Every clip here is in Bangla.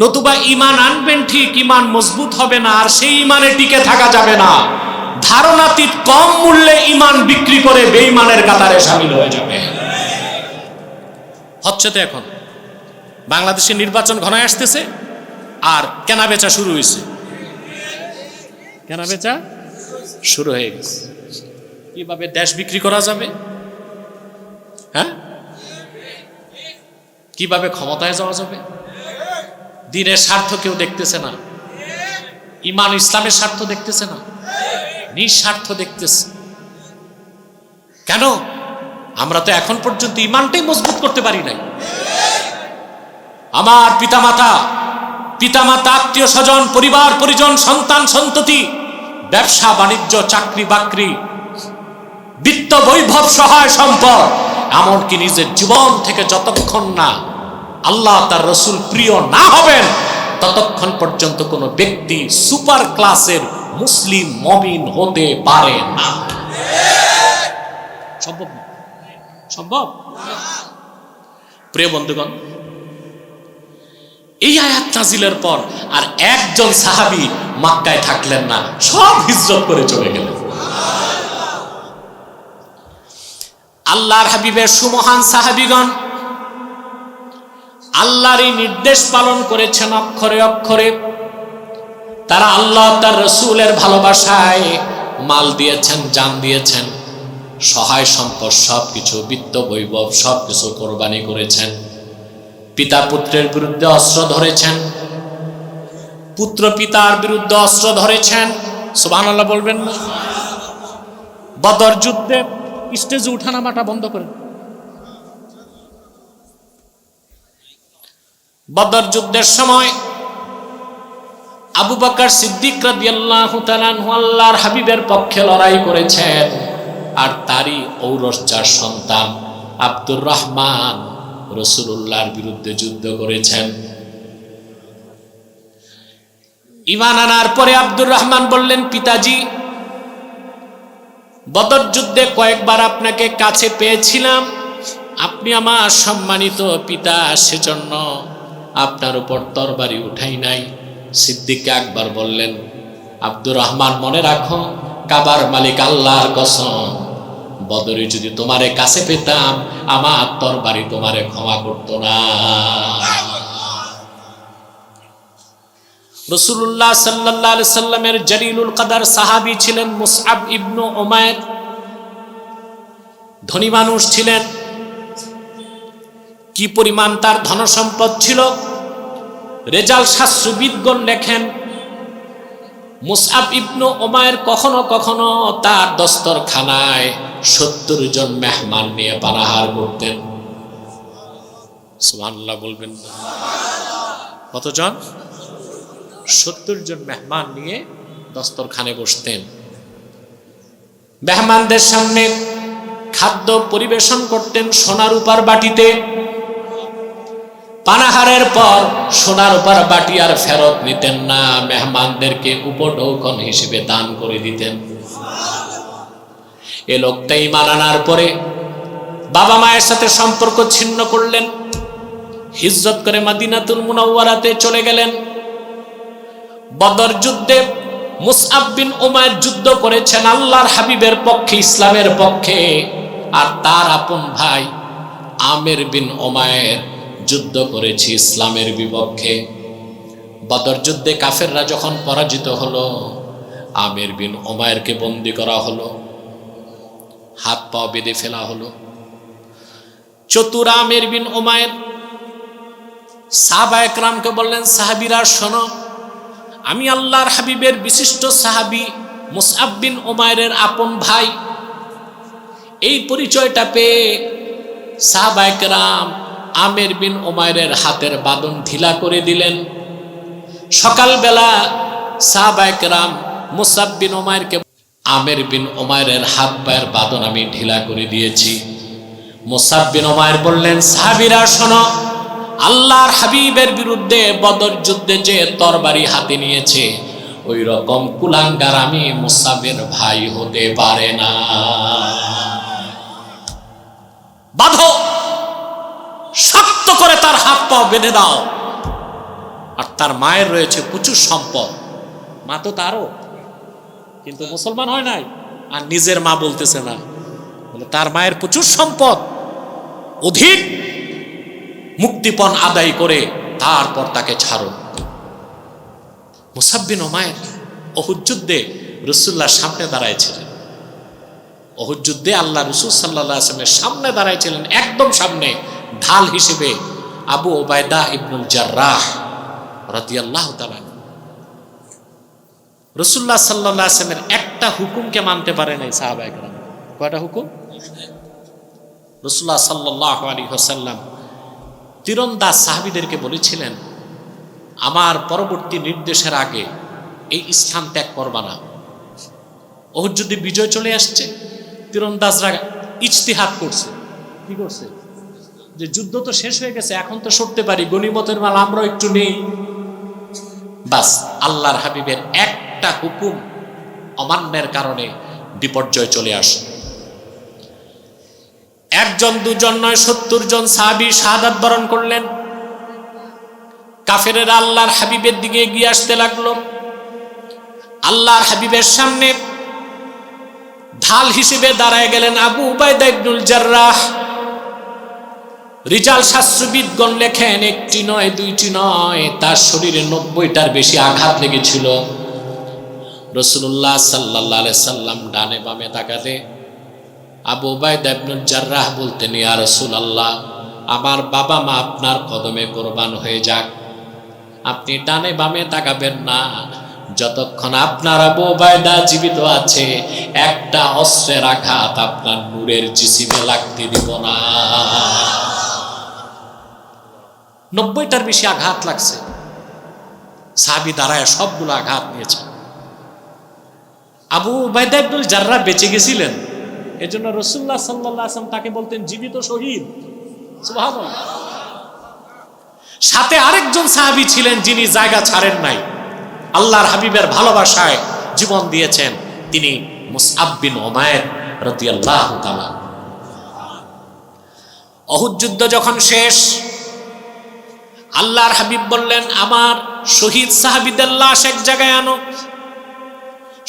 নতুবা ইমান আনবেন ঠিক ইমান মজবুত হবে না, আর সেই ইমানে টিকে থাকা যাবে না। ধারণাতীত কম মূল্যে ইমান বিক্রি করে বেঈমানের কাতারে সামিল হয়ে যাবে। হচ্ছে তো এখন, বাংলাদেশে নির্বাচন ঘনায় আসতেছে, আর কেনা বেচা শুরু হয়েছে কেনা বেচা শুরু হয়ে গেছে। কীভাবে দেশ বিক্রি করা যাবে? হ্যাঁ? কীভাবে ক্ষমতায় যাওয়া যাবে? দিনের স্বার্থ কেউ দেখতেছে না। ইমান ইসলামের স্বার্থ দেখতেছে না। নিঃস্বার্থ দেখতেছে। কেন? আমরা তো এখন পর্যন্ত ইমানটাই মজবুত করতে পারি নাই। আমার পিতামাতা পিতামাতা, আত্মীয় স্বজন, পরিবার, পরিজন, সন্তান, সন্ততি, ব্যবসা, বাণিজ্য, চাকরি, বাকরি, বিত্ত, বৈভব, সহায়, সম্পদ, এমনকি নিজের জীবন থেকে যতক্ষণ না আল্লাহ তার রসুল প্রিয় না হবেন, ততক্ষণ পর্যন্ত কোনো ব্যক্তি সুপার ক্লাসের মুসলিম মমিন হতে পারে না। সম্ভব সম্ভব? প্রিয় বন্ধুগণ, এই আয়াত নাজিলের পর আর একজন সাহাবি মাক্কায় থাকলেন না, সব হিজরত করে চলে গেলেন। আল্লাহর হাবিবের সুমহান সাহাবিগণ আল্লাহর এই নির্দেশ পালন করেছেন অক্ষরে অক্ষরে। তারা আল্লাহ তার রসুলের ভালোবাসায় মাল দিয়েছেন, জান দিয়েছেন, সহায় সম্পদ সব কিছু বিত্ত বৈভব সব কিছু কোরবানি করেছেন। পিতা পুত্রের বিরুদ্ধে অস্ত্র ধরেছেন। পুত্র পিতার বিরুদ্ধে অস্ত্র ধরেছেন। সুবাহ বলবেন না? বদর যুদ্ধে স্টেজে উঠানামাটা বন্ধ করেন। বদর যুদ্ধের সময় আবু বাকর সিদ্দিক আল্লাহর হাবিবের পক্ষে লড়াই করেছেন। আর তারই ঔরসজার সন্তান আব্দুর রহমান রসুল্লাহর বিরুদ্ধে যুদ্ধ করেছেন। ইমান আনার পরে আব্দুর রহমান বললেন, পিতাজি, বদর যুদ্ধে কয়েকবার আপনাকে কাছে পেয়েছিলাম। আপনি আমার সম্মানিত পিতা, সেজন্য আপনার উপর তরবারি উঠাই নাই। সিদ্দিককে একবার বললেন, আব্দুর রহমান, মনে রাখো, কাবার মালিক আল্লাহর কসম। বদরে যদি তোমারে কাছে পেতাম, আমার তরবারি তোমারে ক্ষমা করতো না। রসুল্লাহ সাল্লাহ সাল্লামের জলিলুল কাদার সাহাবি ছিলেন মুসআব ইবনু ওমায়ের ধনী মানুষ ছিলেন। কি পরিমাণ তার ধনসম্পদ ছিল? রেজাল শাস্ত্রবিদগণ লেখেন, মুসআব ইবনু ওমায়ের কখনো কখনো তার দস্তরখানায় সত্তর জন মেহমান নিয়ে পানাহার করতেন। সুবহানাল্লাহ বলবেন না। কতজন? সত্তর জন মেহমান নিয়ে দস্তরখানে বসতেন। মেহমানদের সামনে খাদ্য পরিবেশন করতেন সোনার উপার বাটিতে। পানাহারের পর সোনার উপার বাটি আর ফেরত নিতেন না। মেহমানদেরকে উপঢৌকন হিসেবে দান করে দিতেন। এ লোকটা ইমান আনার পরে বাবা মায়ের সাথে সম্পর্ক ছিন্ন করলেন। হিজরত করে মাদিনাতুল মুনাওয়ারাতে চলে গেলেন। বদর যুদ্ধে মুসআব বিন উমায়ের যুদ্ধ করেছেন আল্লাহর হাবিবের পক্ষে, ইসলামের পক্ষে। আর তার আপন ভাই আমের বিন ওমায়ের যুদ্ধ করেছি ইসলামের বিপক্ষে। বদর যুদ্ধে কাফেররা যখন পরাজিত হলো, আমের বিন ওমায়েরকে বন্দি করা হলো, হাত পা বেঁধে ফেলা হলো। চতুর আমের বিন ওমায়ের সাহাবা একরামকে বললেন, সাহাবিরা, শোনো, আমি আল্লাহর হাবিবের বিশিষ্ট সাহাবি মুসআব বিন ওমায়ের আপন ভাই। এই পরিচয়টা পেয়ে সাহাবায়করাম আমের বিন ওমায়ের হাতের বাদন ঢিলা করে দিলেন। সকালবেলা সাহাবায়করাম মুসাব বিন ওমায়েরকে আমের বিন ওমায়ের হাত পায়ের বাদন আমি ঢিলা করে দিয়েছি। মুসাব বিন ওমায়ের বললেন, সাহাবিরা, শোনো, আল্লাহর হাবিবের বিরুদ্ধে বদর যুদ্ধে যে তরবারি হাতে নিয়েছে, ওই রকম কুলাঙ্গার আমি মুসাবের ভাই হতে পারে না। বাঁধো শক্ত করে তার হাত পা বেঁধে দাও। আর তার মায়ের রয়েছে প্রচুর সম্পদ। মা তো তারও। কিন্তু মুসলমান হয় নাই। আর নিজের মা বলতেছে না। বলে, তার মায়ের প্রচুর সম্পদ। অধিক মুক্তিপণ আদায় করে তারপর তাকে ছাড়ো। মুসাব্বিন ওমায়ের অহুদ যুদ্ধে রসুল্লাহ সামনে দাঁড়াইছিলেন। অহুদ যুদ্ধে আল্লাহ রসুল আসলামের সামনে দাঁড়াইছিলেন, একদম সামনে। ঢাল হিসেবে আবু ওবায়দা ইবনুল জার্রাহ তাআলা রসুল্লাহ সাল্লাহ আসলামের একটা হুকুমকে মানতে পারে নাই সাহাবাহিকরা কয়টা হুকুম? রসুল্লাহ সাল্লাহ আলী হোসাল্লাম তীরন্দাজ সাহাবিদেরকে বলেছিলেন, আমার পরবর্তী নির্দেশের আগে এই স্থান ত্যাগ করবা না। ওর যদি বিজয় চলে আসছে, তীরন্দাজরা ইজতিহাত করছে। কি করছে? যে যুদ্ধ তো শেষ হয়ে গেছে, এখন তো সরতে পারি, গণিমতের মাল আমরাও একটু নেই। বাস, আল্লাহর হাবিবের একটা হুকুম অমান্যের কারণে বিপর্যয় চলে আসে। একজন, দুজন নয়, সত্তর জন সাহাবি শাহাদাত বরণ করলেন। কাফেরের আল্লাহর হাবিবের দিকে এগিয়ে আসতে লাগল। আল্লাহর হাবিবের সামনে ঢাল হিসেবে দাঁড়ায় গেলেন আবু উবায়দা ইবনুল জার্রাহ। রিজাল শাস্ত্রবিদগণ লেখেন, একটি নয়, দুইটি নয়, তার শরীরে নব্বইটার বেশি আঘাত লেগেছিল। রসুল্লাহ সাল্লাহ সাল্লাম ডানে বামে তাকাতে আবু উবায়দা ইবনুল জার্রাহ বলতেন, ইয়া রসুল আল্লাহ আমার বাবা মা আপনার কদমে কোরবান হয়ে যাক। আপনি ডানে বামে তাকাবেন না। যতক্ষণ আপনার আবু উবায়দা জীবিত আছে, একটা অস্ত্রের আঘাত আপনার নূরের জিসিমে লাগতে দিব না। নব্বইটার বেশি আঘাত লাগছে। সাহাবি দাঁড়ায় সবগুলো আঘাত নিয়েছে আবু উবায়দা ইবনুল জার্রাহ বেঁচে গেছিলেন। এজন্য রসুল্লাহ সাল্লাহ আসলাম তাকে বলতেন, জীবিত শহীদ। সাথে আরেকজন সাহাবি ছিলেন যিনি জায়গা ছাড়েন নাই। আল্লাহর হাবিবের ভালোবাসায় জীবন দিয়েছেন তিনি মুসআব বিন ওমায়ের অহুদ যুদ্ধ যখন শেষ আল্লাহর হাবিব বললেন, আমার শহীদ সাহাবিদের লাশ এক জায়গায় আনো।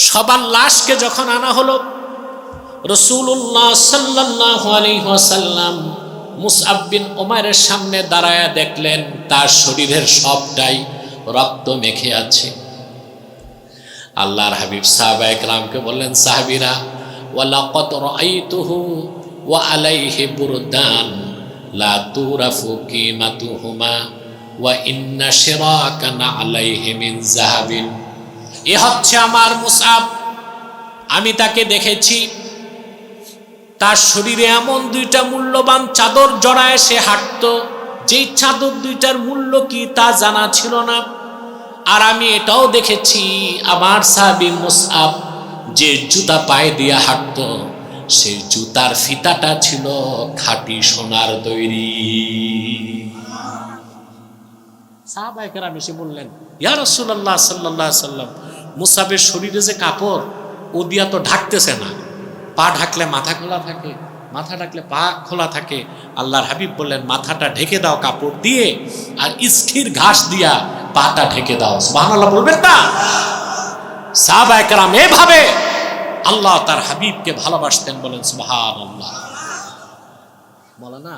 সবার লাশকে যখন আনা হলো রসুল্লাহ সাল্লাহ আলহাসাল্লাম মুসআব বিন ওমারের সামনে দাঁড়ায়া দেখলেন, তার শরীরের সবটাই রক্ত মেখে আছে। আল্লাহর হাবিব সাহাবা একরামকে বললেন, সাহাবিরা ওয়ালাকত রাআইতুহু ওয়া আলাইহি বুরদান, লা তুরাফু কিমাতুহুমা। ওয়া ইন্না শিরাকানা আলাইহি মিন যাহাবিন। এ হচ্ছে আমার মুসআব আমি তাকে দেখেছি। তার শরীরে এমন দুইটা মূল্যবান চাদর জড়ায় সে হাঁটত। যেই চাদর দুইটার মূল্য কি তা জানা ছিল না। আর আমি এটাও দেখেছি আমার সাহাবি মুসআব যে জুতা পায়ে দিয়া হাঁটত। সেই জুতার ফিতাটা ছিল খাঁটি সোনার তৈরি সাহাবাহিকেরা এসে বললেন, ইয়া রসুল্লাহ সাল্লাহ সাল্লাম, মুসাবের শরীরে যে কাপড়, ও দিয়া তো ঢাকতেছে না। পা ঢাকলে মাথা খোলা থাকে, মাথা ঢাকলে পা খোলা থাকে। আল্লাহর হাবিব বললেন, মাথাটা ঢেকে দাও কাপড় দিয়ে, আর স্থির ঘাস দিয়া পাটা ঢেকে দাও। সুবহানাল্লাহ বলবেন না। সাহাবা একরাম এভাবে আল্লাহ তার হাবিবকে ভালোবাসতেন বলেন সুবহান আল্লাহ বলে না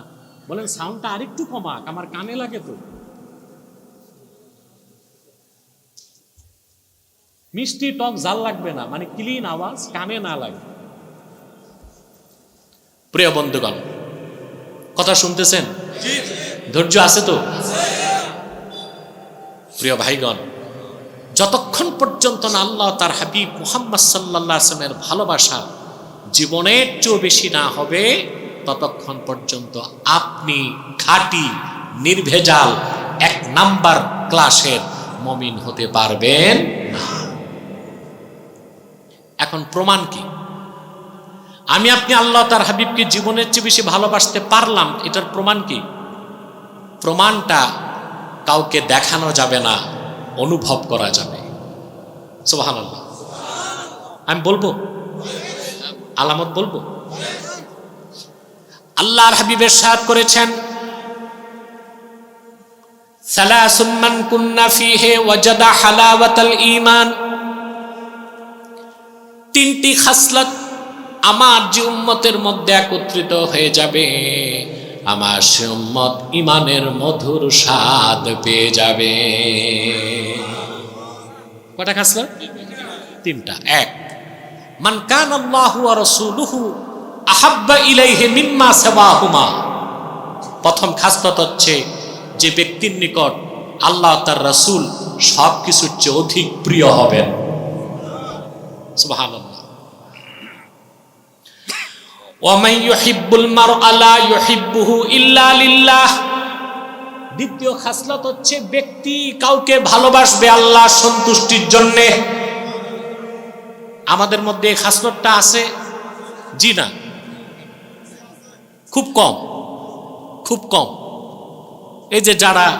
বলেন, সাউন্ডটা আরেকটু কমাক, আমার কানে লাগে তো। মিষ্টি টক জাল লাগবে না মানে ক্লিন আওয়াজ কানে না লাগে। প্রিয় বন্ধুগণ কথা শুনতেছেন? ধৈর্য আছে তো? প্রিয় ভাইগণ যতক্ষণ পর্যন্ত না আল্লাহ তার হাবিব মোহাম্মদ সাল্লাহ আসলামের ভালোবাসা জীবনের চেয়েও বেশি না হবে ততক্ষণ পর্যন্ত আপনি খাঁটি নির্ভেজাল এক নাম্বার ক্লাসের মমিন হতে পারবেন না। এখন প্রমাণ কি? আমি আপনি আল্লাহ তার হাবিবকে জীবনের চেয়ে বেশি ভালোবাসতে পারলাম, এটার প্রমাণ কি? প্রমাণটা কাউকে দেখানো যাবে না, অনুভব করা যাবে। সোহান আল্লাহ আমি বলব? আলামত বলব? আল্লাহর হাবিবের সাথ করেছেন সালাসুম্মান কুন্না ফিহে ওয়াজাদা হালাওয়াতাল ঈমান। তিনটি খাসলত আমার যে উম্মতের মধ্যে একত্রিত হয়ে যাবে, আমার সে উম্মত ইমানের মধুর স্বাদ পেয়ে যাবে। কটা খাসলত? তিনটা। এক, মান কান আল্লাহু ওয়া রাসূলুহু আহাব্বা ইলাইহি মিম্মা সাওয়াহুমা। প্রথম খাসলত হচ্ছে যে ব্যক্তির নিকট আল্লাহ তার রাসূল সব কিছুর চেয়ে অধিক প্রিয় হবেন। লিল্লাহ। দ্বিতীয় খাসলত হচ্ছে ব্যক্তি কাউকে ভালোবাসবে আল্লাহ সন্তুষ্টির জন্যে। আমাদের মধ্যে এই খাসলতটা আছে জি না? খুব কম খুব কম। এই যে যারা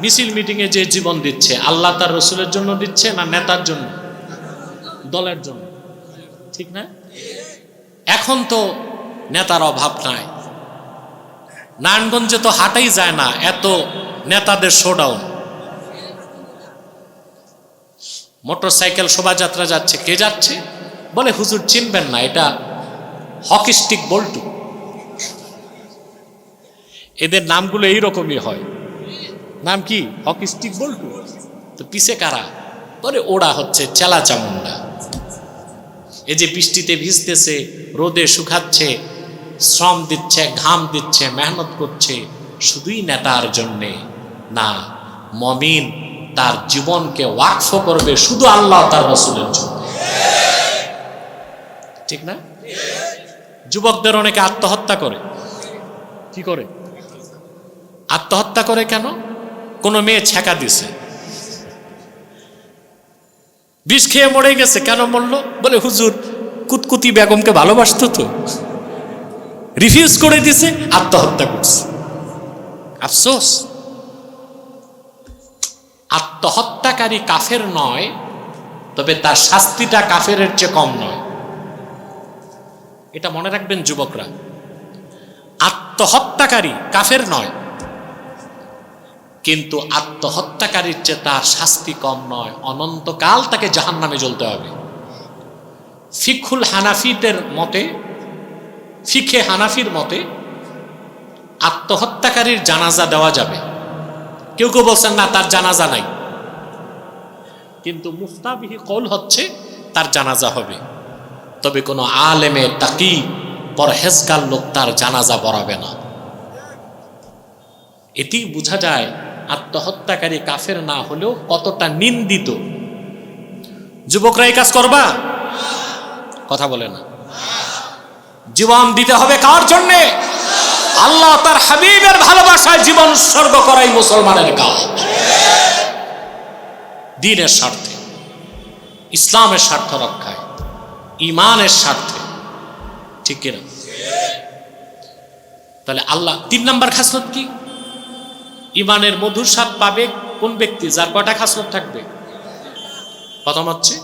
মিছিল মিটিংয়ে যে জীবন দিচ্ছে, আল্লাহ তার রসুলের জন্য দিচ্ছে না নেতার জন্য? দলের জন্য। ঠিক না? এখন তো নেতার অভাব নাই। নারায়ণগঞ্জে তো হাঁটাই যায় না, এত নেতাদের শোডাউন মোটর সাইকেল শোভাযাত্রা যাচ্ছে, কে যাচ্ছে? বলে হুজুর চিনবেন না, এটা হকি স্টিক বল্টু। এদের নামগুলো এইরকমই হয়। নাম কি? Hockey stick Boltu. তো পিছে কারা? বলে ওরা হচ্ছে চেলা চামুন্ডা। এই যে বৃষ্টিতে ভিজতেছে, রোদে শুকাচ্ছে, শ্রম দিচ্ছে, ঘাম দিচ্ছে, মেহনত করছে, শুধুই নেতার জন্যে। না, মমিন তার জীবনকে ওয়াকফ করবে শুধু আল্লাহ তার রসুলের জন্য। ঠিক না? যুবকদের অনেকে আত্মহত্যা করে। কি করে? আত্মহত্যা করে কেন? কোনো মেয়ে ছেঁকা দিছে। বিষ খেয়ে মরে গেছে, কেন মরল? বলে, হুজুর কুতকুতি বেগমকে ভালোবাসত তো। রিফিউজ করে দিছে, আত্মহত্যা করছে। আফসোস। আত্মহত্যাকারী কাফের নয়, তবে তার শাস্তিটা কাফের চেয়ে কম নয়। এটা মনে রাখবেন যুবকরা। আত্মহত্যাকারী কাফের নয় কিন্তু আত্মহত্যাকারীর চেয়ে তার শাস্তি কম নয়। অনন্তকাল তাকে জাহান নামে জ্বলতে হবে। ফিকুল হানাফিদের মতে ফিখে হানাফির মতে, আত্মহত্যাকারীর জানাজা দেওয়া যাবে। কেউ কেউ বলছেন, না, তার জানাজা নাই। কিন্তু মুফতাবিহি কৌল হচ্ছে, তার জানাজা হবে। তবে কোনো আলেমে তাকি, পরহেজগার লোক তার জানাজা বরাবে না। এটি বোঝা যায় আত্মহত্যাকারী কাফের না হলেও কতটা নিন্দিত। যুবকরা এই কাজ করবা? কথা বলে না। জীবন দিতে হবে কার জন্যে? আল্লাহ তার হাবিবের ভালোবাসায় জীবন উৎসর্গ করাই মুসলমানের কাজ দিনের স্বার্থে, ইসলামের স্বার্থ রক্ষায়, ইমানের স্বার্থে। ঠিক কিনা? তাহলে আল্লাহ, তিন নম্বর খাসলত কি? ইমানের মধুর স্বাদ পাবে কোন ব্যক্তি যার কটা খাসলত থাকবে? প্রথম হচ্ছে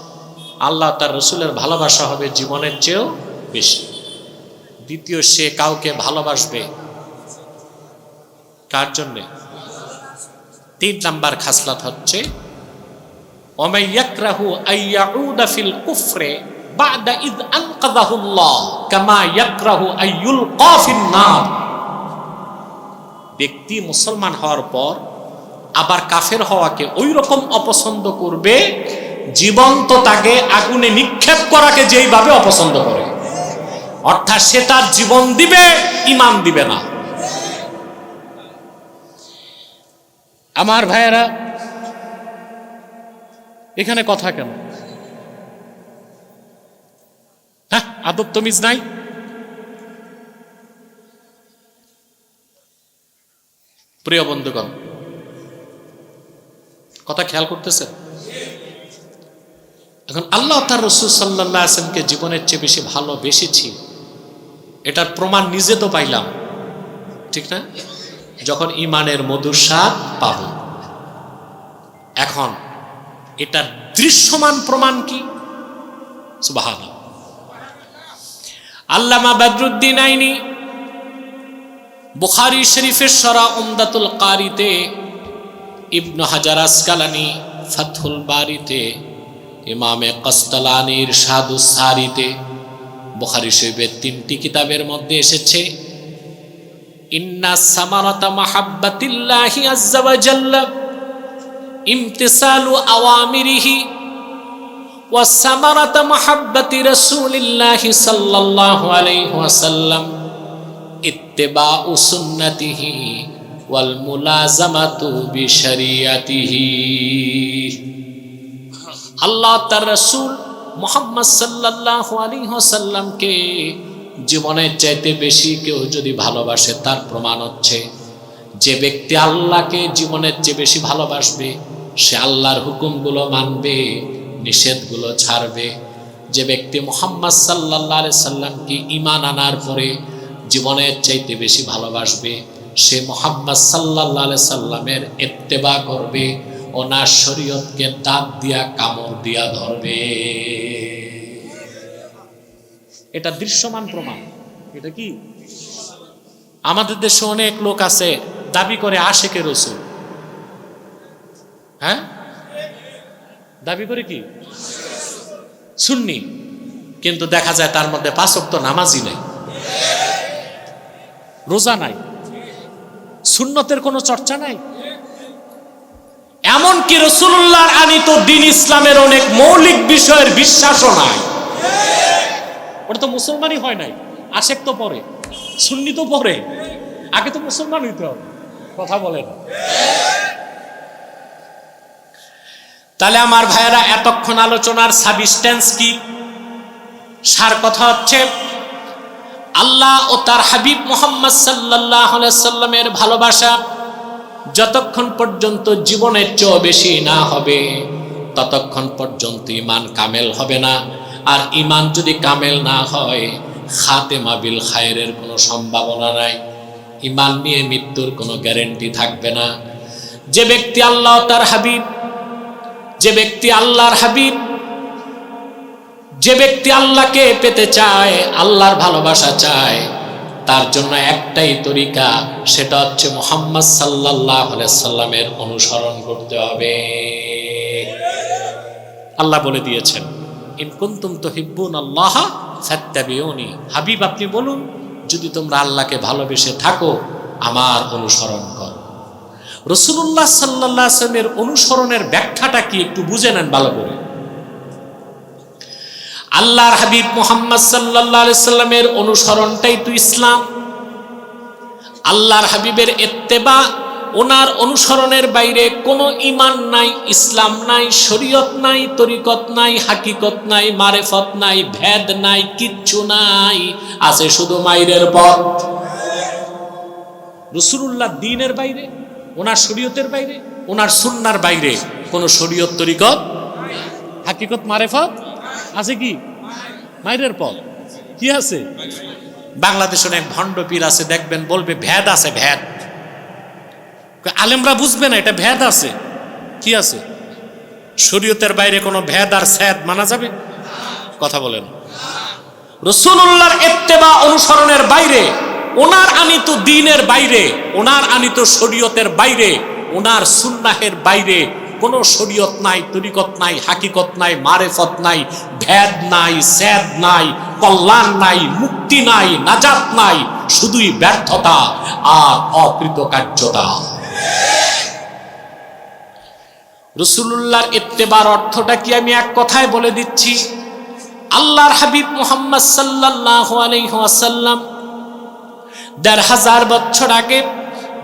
আল্লাহ তার রসুলের ভালোবাসা হবে জীবনের চেয়েও বেশি। দ্বিতীয়, সে কাউকে ভালোবাসবে কার জন্যে? তিন নাম্বার খাসলাত হচ্ছে ওমাইয়াকরাহু আইয়াউদা ফিল কামা ইয়াকরাহু ব্যক্তি মুসলমান হওয়ার পর আবার কাফের হওয়াকে ওই রকম অপছন্দ করবে, জীবন্ত তাকে আগুনে নিক্ষেপ করাকে যেইভাবে অপছন্দ করে। অর্থাৎ সে তার জীবন দিবে, ইমান দিবে না। আমার ভাইয়েরা, এখানে কথা কেন? হ্যাঁ আদব তমিজ নাই? প্রিয় বন্ধুগণ, কথা খেয়াল করতেছেন এখন আল্লাহ তার রসুল সাল্লাহ আসলামকে জীবনের চেয়ে বেশি ভালোবেসেছি, এটার প্রমাণ নিজে তো পাইলাম, ঠিক না? যখন ইমানের মধুর স্বাদ পাব। এখন এটার দৃশ্যমান প্রমাণ কি? সুবাহান আল্লামা বদরুদ্দিন আইনি বুখারি শরীফের সরা উমদাতুল কারিতে, ইবনু হাজার আসকালানি ফাথুল বাড়িতে ইমামে কস্তালানির সাধু সারিতে, বুখারি শরীফের তিনটি কিতাবের মধ্যে এসেছে, ইন্না সামারাতা মাহাব্বাতিল্লাহি আজ্জা ইমতিসালু আওয়ামিরিহি, ওয়া সামারাতা মাহাব্বাতি রাসূলিল্লাহি সাল্লাল্লাহু আলাইহি ওয়াসাল্লাম। ইত্তিবাউ সুন্নাতিহি ওয়াল মুলাজামাতু বিশরিয়াতিহি। আল্লাহ তার রাসূল মুহাম্মদ সাল্লাল্লাহু আলাইহি ওয়াসাল্লামকে জীবনের চাইতে বেশি কেউ যদি ভালোবাসে, তার প্রমাণ হচ্ছে যে ব্যক্তি আল্লাহকে জীবনের চেয়ে বেশি ভালোবাসবে, সে আল্লাহর হুকুমগুলো মানবে, নিষেধগুলো ছাড়বে। যে ব্যক্তি মোহাম্মদ সাল্লাহ সাল্লামকে ইমান আনার পরে জীবনের চাইতে বেশি ভালোবাসবে। সে মোহাম্মদ সাল্লাহ সাল্লামের এত্তেবা করবে, ওনার শরীয়তকে দাঁত দিয়া, কামড় দিয়া ধরবে। এটা দৃশ্যমান প্রমাণ। এটা কি? আমাদের দেশে অনেক লোক আছে, দাবি করে আশেকে রসুল। হ্যাঁ? দাবি করে কি? সুন্নি। কিন্তু দেখা যায় তার মধ্যে পাঁচক তো নামাজই নাই। রোজা নাই। সুন্নতের কোনো চর্চা নাই? এমনকি রসুল্লাহর আনিত দিন ইসলামের অনেক মৌলিক বিষয়ের বিশ্বাসও নাই। ওটা তো মুসলমানই হয় নাই। আশেক তো পরে, সুন্নি তো পরে। আগে তো মুসলমান হইতে হবে, কথা বলে না। তাহলে আমার ভাইয়েরা, এতক্ষণ আলোচনার সাবিস্টেন্স কি? সার কথা হচ্ছে আল্লাহ ও তার হাবিব মোহাম্মদ সাল্লাহ সাল্লামের ভালোবাসা যতক্ষণ পর্যন্ত জীবনের চেয়েও বেশি না হবে, ততক্ষণ পর্যন্ত ইমান কামেল হবে না। আর ইমান যদি কামেল না হয় খাতে মাবিল খায়ের কোনো সম্ভাবনা নাই। ইমান নিয়ে মৃত্যুর কোনো গ্যারেন্টি থাকবে না। যে ব্যক্তি আল্লাহ তার হাবিব, যে ব্যক্তি আল্লাহর হাবিব যে ব্যক্তি আল্লাহকে পেতে চায়, আল্লাহর ভালোবাসা চায়, তার জন্য একটাই তরিকা, সেটা হচ্ছে মোহাম্মদ সাল্লাহ সাল্লামের অনুসরণ করতে হবে। আল্লাহ বলে দিয়েছেন ইনকুন্তুম তো হিব্বুন আল্লাহ ফাত্তাবিউনি। হাবিব, আপনি বলুন, যদি তোমরা আল্লাহকে ভালোবেসে থাকো, আমার অনুসরণ করো। রসুল্লাহ সাল্লাহ আসলামের অনুসরণের ব্যাখ্যাটা কি একটু বুঝে নেন ভালো করে। আল্লাহর হাবিব মোহাম্মদ সাল্লাহ সাল্লামের অনুসরণটাই তো ইসলাম। আল্লাহর হাবিবের এত্তেবা ওনার অনুসরণের বাইরে কোনো ইমান নাই, ইসলাম নাই, শরীয়ত নাই, তরিকত নাই, হাকিকত নাই, মারেফত নাই, ভেদ নাই, কিচ্ছু নাই, আছে শুধু মাইরের পথ রসুল্লাহ দিনের বাইরে, ওনার শরীয়তের বাইরে, ওনার সুন্নার বাইরে কোনো শরীয়ত, তরিকত হাকিকত, মারেফত আছে কি? মাইরের পথ। কি আছে? বাংলাদেশে অনেক ভণ্ড পীর আছে দেখবেন বলবে ভেদ আছে ভেদ। আলেমরা বুঝবে না এটা ভেদ আছে। কি আছে? শরীয়তের বাইরে কোনো ভেদ আর স্যাদ মানা যাবে? কথা বলেন। রসুল্লাহর এত্তেবা অনুসরণের বাইরে ওনার আনিত দিনের বাইরে ওনার আনিত শরীয়তের বাইরে ওনার সুন্নাহের বাইরে কোনো শরীয়ত নাই তরিকত নাই হাকিকত নাই মারেফত নাই ভেদ নাই, স্যাদ নাই, কল্যাণ নাই, মুক্তি নাই, নাজাত নাই, শুধুই ব্যর্থতা আর অকৃতকার্যতা। রসুল্লাহর অর্থটা কি আমি এক কথায় বলে দিচ্ছি? আল্লাহর হাবিব মোহাম্মদ সাল্লাহ আলহাসাল্লাম দেড় হাজার বছর আগে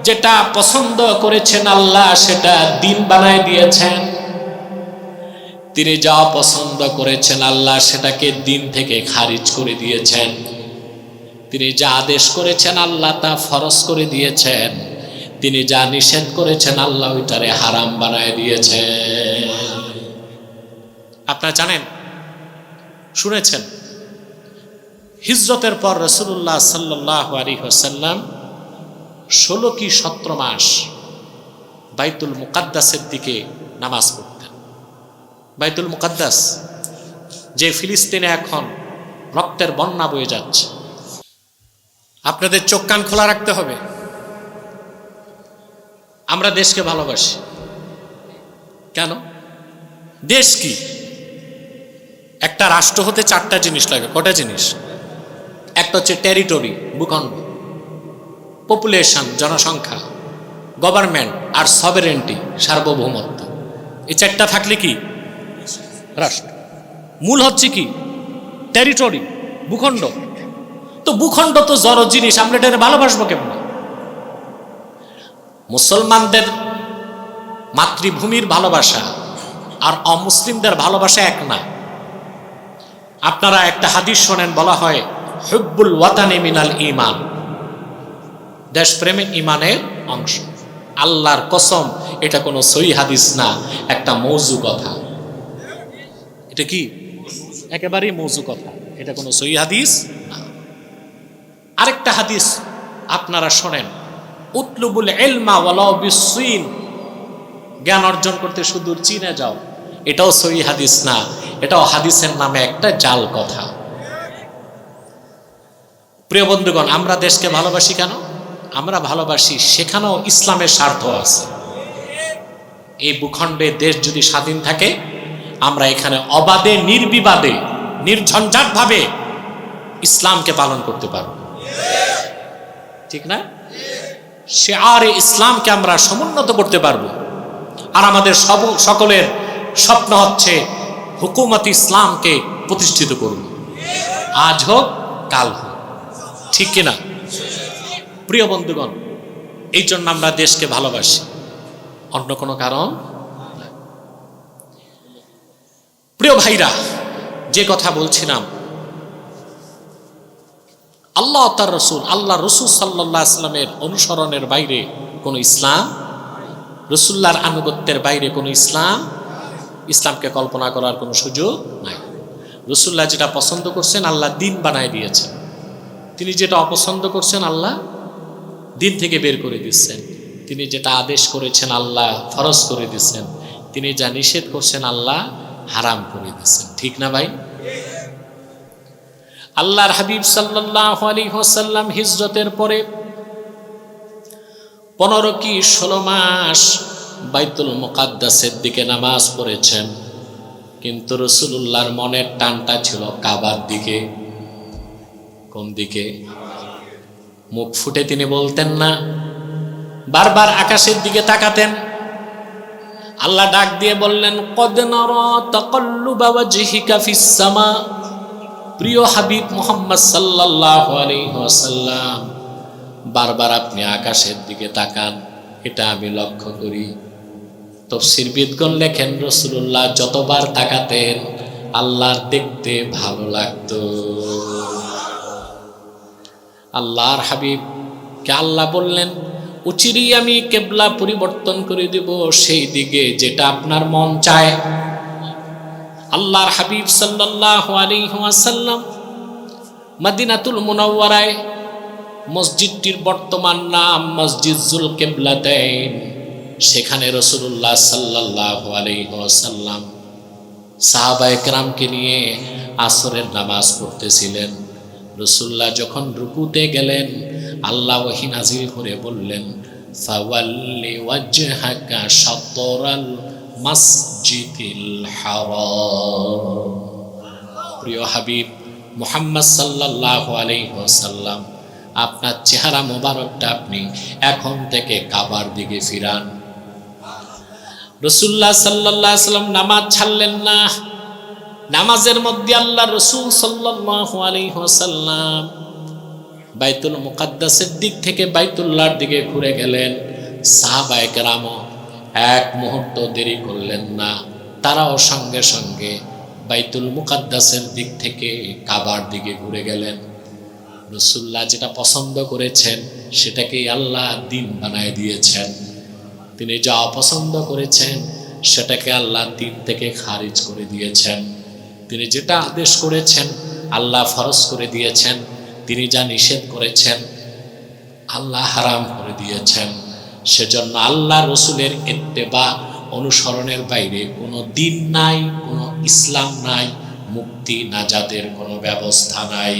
যেটা পছন্দ করেছেন আল্লাহ, সেটা দিন বানায় দিয়েছেন। তিনি যা পছন্দ করেছেন আল্লাহ সেটাকে দিন থেকে খারিজ করে দিয়েছেন। তিনি যা আদেশ করেছেন আল্লাহ তা ফরজ করে দিয়েছেন। তিনি যা নিষেধ করেছেন আল্লাহ ওইটারে হারাম বানায় দিয়েছেন। আপনারা জানেন, শুনেছেন, হিজরতের পর রসুল্লাহ সাল্লাহ আলী হাসাল্লাম ষোলো কি সতেরো মাস বাইতুল মুকাদ্দাসের দিকে নামাজ পড়তেন। বাইতুল মুকাদ্দাস, যে ফিলিস্তিনে এখন রক্তের বন্যা বয়ে যাচ্ছে। আপনাদের চোখ কান খোলা রাখতে হবে। আমরা দেশকে ভালোবাসি। কেন? দেশ কি? একটা রাষ্ট্র হতে চারটা জিনিস লাগে। কটা জিনিস? একটা হচ্ছে টেরিটরি ভূখণ্ড পপুলেশন জনসংখ্যা গভর্নমেন্ট আর সবেরেন্টি সার্বভৌমত্ব। এই চারটা থাকলে কি? রাষ্ট্র। মূল হচ্ছে কি? টেরিটরি ভূখণ্ড। তো ভূখণ্ড তো জড় জিনিস, আমরা এটা ভালোবাসবো কেমন? মুসলমানদের মাতৃভূমির ভালোবাসা আর অমুসলিমদের ভালোবাসা এক না। আপনারা একটা হাদিস শোনেন, বলা হয়, হুব্বুল ওয়াতানি মিনাল ইমান দেশপ্রেমে ইমানের অংশ। আল্লাহর কসম, এটা কোনো সই হাদিস না, একটা মৌজু কথা। এটা কি? একেবারেই মৌজু কথা। এটা কোনো সই হাদিস? না। আরেকটা হাদিস আপনারা শোনেন। উতলুবুল এলমা ওয়ালাও জ্ঞান অর্জন করতে সুদূর চীনে যাও। এটাও সই হাদিস না। এটাও হাদিসের নামে একটা জাল কথা। প্রিয় বন্ধুগণ, আমরা দেশকে ভালোবাসি কেন? আমরা ভালোবাসি সেখানেও ইসলামের স্বার্থ আছে। এই ভূখণ্ডে দেশ যদি স্বাধীন থাকে আমরা এখানে অবাধে, নির্বিবাদে, নির্ঝঞ্ঝাটভাবে ইসলামকে পালন করতে পারব। ঠিক না? সে আর ইসলামকে আমরা সমুন্নত করতে পারব। আর আমাদের সব, সকলের স্বপ্ন হচ্ছে হুকুমত ইসলামকে প্রতিষ্ঠিত করব আজ হোক, কাল হোক। ঠিক কিনা প্রিয় বন্ধুগণ, এই জন্য আমরা দেশকে ভালোবাসি। অন্য কোনো কারণ না। প্রিয় ভাইরা, যে কথা বলছিলাম, আল্লাহ তার রসুল, আল্লাহ রসুল সাল্লাহ আসলামের অনুসরণের বাইরে কোনো ইসলাম রসুল্লার আনুগত্যের বাইরে কোনো ইসলাম, ইসলামকে কল্পনা করার কোনো সুযোগ নাই। রসুল্লাহ যেটা পছন্দ করছেন, আল্লাহ দিন বানায় দিয়েছেন। তিনি যেটা অপছন্দ করছেন, আল্লাহ দিন থেকে বের করে দিচ্ছেন। তিনি যেটা আদেশ করেছেন, আল্লাহ ফরজ করে দিচ্ছেন। তিনি যা নিষেধ করছেন, আল্লাহ হারাম করে দিচ্ছেন ঠিক না ভাই? আল্লাহর হাবিব সাল্লাহ আলী হোসাল্লাম হিজরতের পরে পনেরো কি ষোলো মাস বাইতুল মোকাদ্দাসের দিকে নামাজ পড়েছেন। কিন্তু রসুল্লাহর মনের টানটা ছিল কাবার দিকে। কোন দিকে? মুখ ফুটে তিনি বলতেন না। বারবার আকাশের দিকে তাকাতেন। আল্লাহ ডাক দিয়ে বললেন কদনর তকল্লু বাবা জিহিকা ফিসামা প্রিয় হাবিব মোহাম্মদ সাল্লাহ আলহিহাসাল্লাম বারবার আপনি আকাশের দিকে তাকান, এটা আমি লক্ষ্য করি। তফসির বিদগণ লেখেন রসুল্লাহ যতবার তাকাতেন, আল্লাহর দেখতে ভালো লাগতো। আল্লাহর হাবিব কে আল্লাহ বললেন উচিরই আমি কেবলা পরিবর্তন করে দেব, সেই দিকে যেটা আপনার মন চায়। আল্লাহর হাবিব সাল্লাহ আলিহাসাল্লাম মদিনাতুল মুনাওয়ারায় মসজিদটির বর্তমান নাম মসজিদ জুল কেবলাতেন সেখানে রসুল্লাহ সাল্লাহ আলিহাসাল্লাম সাহাবা একরামকে নিয়ে আসরের নামাজ পড়তেছিলেন। রসুল্লাহ যখন রুকুতে গেলেন আল্লাহ ওহি নাজিল করে বললেন ফাওয়াল্লি ওয়াজহাকা শাতরাল মাসজিদিল হারাম। প্রিয় হাবিব, মুহাম্মদ সাল্লাল্লাহু আলাইহি আপনার চেহারা মোবারকটা আপনি এখন থেকে কাবার দিকে ফিরান। রসুল্লাহ সাল্লাহ সাল্লাম নামাজ ছাড়লেন না। নামাজের মধ্যে আল্লাহ রসুল সাল্লাহ আলহিহাসাল্লাম বাইতুল মুকাদ্দাসের দিক থেকে বাইতুল্লাহর দিকে ঘুরে গেলেন। সাহাবায়ক রাম এক মুহূর্ত দেরি করলেন না। তারাও সঙ্গে সঙ্গে বাইতুল মুকাদ্দাসের দিক থেকে কাবার দিকে ঘুরে গেলেন। রসুল্লাহ যেটা পছন্দ করেছেন, সেটাকেই আল্লাহ দিন বানায় দিয়েছেন। তিনি যা অপছন্দ করেছেন, সেটাকে আল্লাহ দিন থেকে খারিজ করে দিয়েছেন। তিনি যেটা আদেশ করেছেন, আল্লাহ ফরজ করে দিয়েছেন। তিনি যা নিষেধ করেছেন, আল্লাহ হারাম করে দিয়েছেন। সেজন্য আল্লাহ রসুলের এত্তেবা অনুসরণের বাইরে কোনো দিন নাই, কোনো ইসলাম নাই, মুক্তি নাজাদের কোনো ব্যবস্থা নাই।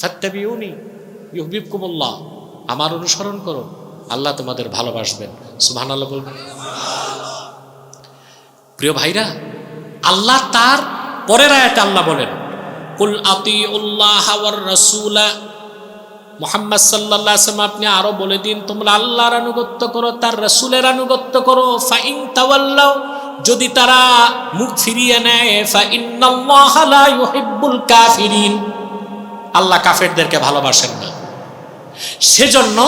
ফাত্তাবিউনি আমার অনুসরণ করো, আল্লাহ তোমাদের ভালোবাসবেন। সুবহান আল্লাহ বলবেন প্রিয় ভাইরা, আল্লাহ তার পরের আয়াতে আল্লাহ বলেন কুল আতি উল্লাহ রসুলা। মোহাম্মদ সাল্লাহ আসলাম আপনি আরও বলে দিন, তোমরা আল্লাহর আনুগত্য করো, তার রসুলের আনুগত্য করো। ফাইন তাওয়াল্লাও যদি তারা মুখ ফিরিয়ে নেয় ফাইন্নাল্লাহ লা ইউহিব্বুল কাফিরিন। আল্লাহ কাফেরদেরকে ভালোবাসেন না। সেজন্য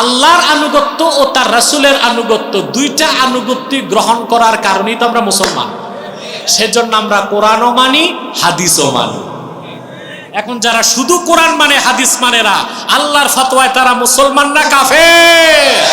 আল্লাহর আনুগত্য ও তার রাসূলের আনুগত্য দুইটা আনুগত্য গ্রহণ করার কারণেই তো আমরা মুসলমান। সেজন্য আমরা কোরআনও মানি, হাদিসও মানি। এখন যারা শুধু কোরআন মানে হাদিস মানে না আল্লাহর ফতোয়ায় তারা মুসলমান না কাফের।